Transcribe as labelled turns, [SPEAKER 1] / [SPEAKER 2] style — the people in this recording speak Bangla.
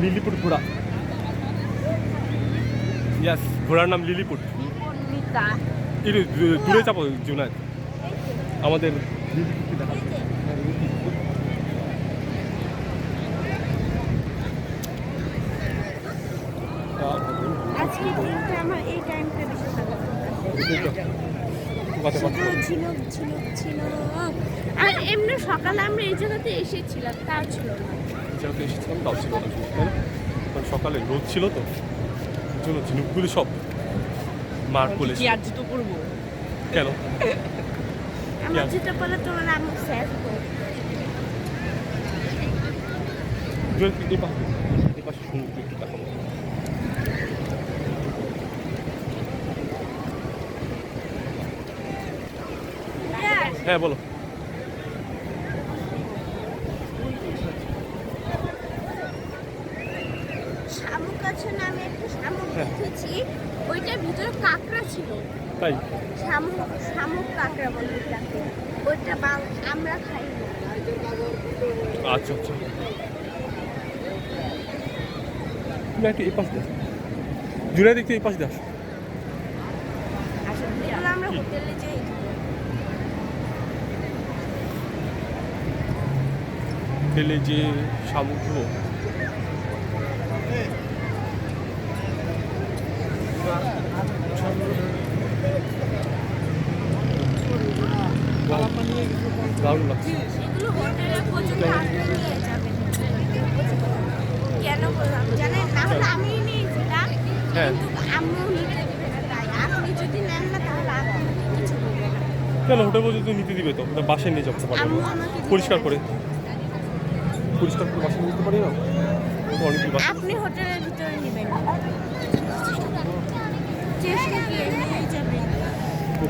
[SPEAKER 1] লিলিপুট ঘোড়া ইয়াস ঘোড়ার নাম লিলিপুট দূ- দূরে চাপো জুনায় আমাদের লিলিপুটকে দেখা
[SPEAKER 2] আজকে দিনটা আমার এই টাইমটা বেশি ভালো ছিল ছিল ছিল আর এমনি সকালে আমরা এই জায়গাতে এসেছিলাম তাও ছিল না।
[SPEAKER 1] যেহেতু এসেছিলাম তাও ছিল না তাই না? কারণ সকালে রোদ ছিল তো জন্য ঝিনুকগুলো সব মার পড়ে
[SPEAKER 3] কি আর জুতো পরবো?
[SPEAKER 1] কেন?
[SPEAKER 2] আমার
[SPEAKER 1] Yeah.
[SPEAKER 2] যেটা তোমার আমি
[SPEAKER 1] হ্যাঁ বলো।
[SPEAKER 2] শামুক আছে না আমি একটা শামুক
[SPEAKER 1] হ্যাঁ।
[SPEAKER 2] দেখেছি। ওইটার ভিতরে কাঁকড়া ছিল।
[SPEAKER 1] তাই?
[SPEAKER 2] শামুক শামুক কাঁকড়া বলে ওটাকে ওইটা বাং- আমরা খাই না
[SPEAKER 1] আচ্ছা আচ্ছা। তুমি একটু এই পাশ দিয়ে আসো। দেখতে এই পাশ
[SPEAKER 2] আমরা হোটেলে যাই
[SPEAKER 1] ফেলে যে শামুকগুলো দারুণ লাগছে।
[SPEAKER 2] কেন বললাম? জানেন না হলে আমি নিয়েছিলাম
[SPEAKER 1] হ্যাঁ।
[SPEAKER 2] নিতে দিবে না তাই। আপনি যদি নেন না তাহলে আপনাকে কিছু বলবে
[SPEAKER 1] কেন? হোটেল পর্যন্ত নিতে দিবে তো। বাসায় নিয়ে যেতে পারব পরিষ্কার করে। পরিষ্কার করে বাসায় নিতে পারি না?
[SPEAKER 2] আপনি হোটেলের ভিতরে নেবেন। চেষ্টা কি